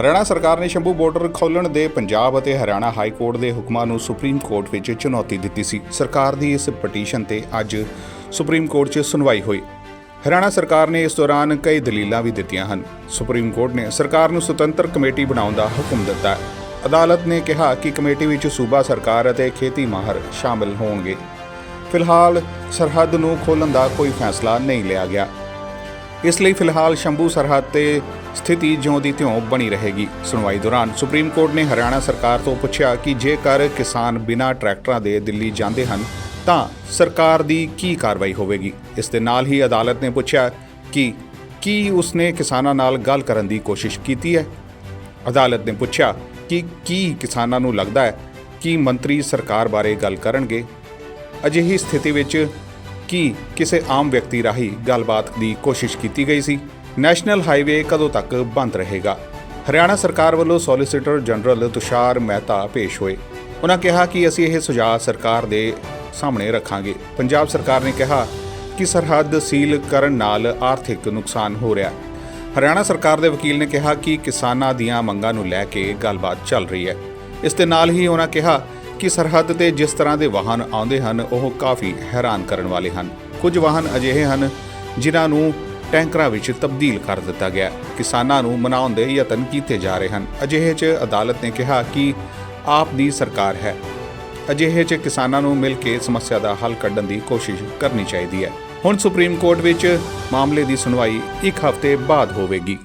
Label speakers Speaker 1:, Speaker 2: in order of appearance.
Speaker 1: ਹਰਿਆਣਾ ਸਰਕਾਰ ਨੇ ਸ਼ੰਭੂ ਬਾਰਡਰ ਖੋਲ੍ਹਣ ਦੇ ਪੰਜਾਬ ਅਤੇ ਹਰਿਆਣਾ ਹਾਈ ਕੋਰਟ ਦੇ ਹੁਕਮਾਂ ਨੂੰ ਸੁਪਰੀਮ ਕੋਰਟ ਵਿੱਚ ਚੁਣੌਤੀ ਦਿੱਤੀ ਸੀ। ਸਰਕਾਰ ਦੀ ਇਸ ਪਟੀਸ਼ਨ ਤੇ ਅੱਜ ਸੁਪਰੀਮ ਕੋਰਟ 'ਚ ਸੁਣਵਾਈ ਹੋਈ। ਹਰਿਆਣਾ ਸਰਕਾਰ ਨੇ ਇਸ ਦੌਰਾਨ ਕਈ ਦਲੀਲਾਂ ਵੀ ਦਿੱਤੀਆਂ ਹਨ। ਸੁਪਰੀਮ ਕੋਰਟ ਨੇ ਸਰਕਾਰ ਨੂੰ ਸੁਤੰਤਰ ਕਮੇਟੀ ਬਣਾਉਣ ਦਾ ਹੁਕਮ ਦਿੱਤਾ ਹੈ। ਅਦਾਲਤ ਨੇ ਕਿਹਾ ਕਿ ਕਮੇਟੀ ਵਿੱਚ ਸੂਬਾ ਸਰਕਾਰ ਅਤੇ ਖੇਤੀ ਮਾਹਰ ਸ਼ਾਮਲ ਹੋਣਗੇ। ਫਿਲਹਾਲ ਸਰਹੱਦ ਨੂੰ ਖੋਲ੍ਹਣ ਦਾ ਕੋਈ ਫੈਸਲਾ ਨਹੀਂ ਲਿਆ ਗਿਆ। ਇਸ ਲਈ ਫਿਲਹਾਲ ਸ਼ੰਭੂ ਸਰਹੱਦ ਤੇ ਸਥਿਤੀ ਜਿਉਂ ਦੀ ਤਿਉਂ ਬਣੀ ਰਹੇਗੀ। ਸੁਣਵਾਈ ਦੌਰਾਨ ਸੁਪਰੀਮ ਕੋਰਟ ਨੇ ਹਰਿਆਣਾ ਸਰਕਾਰ ਤੋਂ ਪੁੱਛਿਆ ਕਿ ਜੇਕਰ ਕਿਸਾਨ ਬਿਨਾਂ ਟਰੈਕਟਰਾਂ ਦੇ ਦਿੱਲੀ ਜਾਂਦੇ ਹਨ, ਤਾਂ ਸਰਕਾਰ ਦੀ ਕੀ ਕਾਰਵਾਈ ਹੋਵੇਗੀ? ਇਸ ਦੇ ਨਾਲ ਹੀ ਅਦਾਲਤ ਨੇ ਪੁੱਛਿਆ ਕਿ ਕੀ ਉਸਨੇ ਕਿਸਾਨਾਂ ਨਾਲ ਗੱਲ ਕਰਨ ਦੀ ਕੋਸ਼ਿਸ਼ ਕੀਤੀ ਹੈ? ਅਦਾਲਤ ਨੇ ਪੁੱਛਿਆ ਕਿ ਕੀ ਕਿਸਾਨਾਂ ਨੂੰ ਲੱਗਦਾ ਹੈ ਕਿ ਮੰਤਰੀ ਸਰਕਾਰ ਬਾਰੇ ਗੱਲ ਕਰਨਗੇ? ਅਜਿਹੀ ਸਥਿਤੀ ਵਿੱਚ ਕੀ ਕਿਸੇ ਆਮ ਵਿਅਕਤੀ ਰਾਹੀਂ ਗੱਲਬਾਤ ਦੀ ਕੋਸ਼ਿਸ਼ ਕੀਤੀ ਗਈ ਸੀ? ਨੈਸ਼ਨਲ ਹਾਈਵੇ ਕਦੋਂ ਤੱਕ ਬੰਦ ਰਹੇਗਾ? ਹਰਿਆਣਾ ਸਰਕਾਰ ਵੱਲੋਂ ਸੋਲਿਸਿਟਰ ਜਨਰਲ ਤੁਸ਼ਾਰ ਮਹਿਤਾ ਪੇਸ਼ ਹੋਏ। ਉਹਨਾਂ ਕਿਹਾ ਕਿ ਅਸੀਂ ਇਹ ਸੁਝਾਅ ਸਰਕਾਰ ਦੇ ਸਾਹਮਣੇ ਰੱਖਾਂਗੇ। ਪੰਜਾਬ ਸਰਕਾਰ ਨੇ ਕਿਹਾ ਕਿ ਸਰਹੱਦ ਸੀਲ ਕਰਨ ਨਾਲ ਆਰਥਿਕ ਨੁਕਸਾਨ ਹੋ ਰਿਹਾ ਹੈ। ਹਰਿਆਣਾ ਸਰਕਾਰ ਦੇ ਵਕੀਲ ਨੇ ਕਿਹਾ ਕਿ ਕਿਸਾਨਾਂ ਦੀਆਂ ਮੰਗਾਂ ਨੂੰ ਲੈ ਕੇ ਗੱਲਬਾਤ ਚੱਲ ਰਹੀ ਹੈ। ਇਸ ਦੇ ਨਾਲ ਹੀ ਉਹਨਾਂ ਕਿਹਾ ਕਿ ਸਰਹੱਦ ਤੇ ਜਿਸ ਤਰ੍ਹਾਂ ਦੇ ਵਾਹਨ ਆਉਂਦੇ ਹਨ, ਉਹ ਕਾਫੀ ਹੈਰਾਨ ਕਰਨ ਵਾਲੇ ਹਨ। ਕੁਝ ਵਾਹਨ ਅਜਿਹੇ ਹਨ ਜਿਨ੍ਹਾਂ ਨੂੰ ਟੈਂਕਰਾਂ ਵਿੱਚ ਤਬਦੀਲ ਕਰ ਦਿੱਤਾ ਗਿਆ। ਕਿਸਾਨਾਂ ਨੂੰ ਮਨਾਉਣ ਦੇ ਯਤਨ ਕੀਤੇ ਜਾ ਰਹੇ ਹਨ। ਅਜਿਹੇ 'ਚ ਅਦਾਲਤ ਨੇ ਕਿਹਾ ਕਿ ਆਪ ਦੀ ਸਰਕਾਰ ਹੈ। ਅਜਿਹੇ 'ਚ ਕਿਸਾਨਾਂ ਨੂੰ ਮਿਲ ਕੇ ਸਮੱਸਿਆ ਦਾ ਹੱਲ ਕੱਢਣ ਦੀ ਕੋਸ਼ਿਸ਼ ਕਰਨੀ ਚਾਹੀਦੀ ਹੈ। ਹੁਣ ਸੁਪਰੀਮ ਕੋਰਟ ਵਿੱਚ ਮਾਮਲੇ ਦੀ ਸੁਣਵਾਈ ਇੱਕ ਹਫ਼ਤੇ ਬਾਅਦ ਹੋਵੇਗੀ।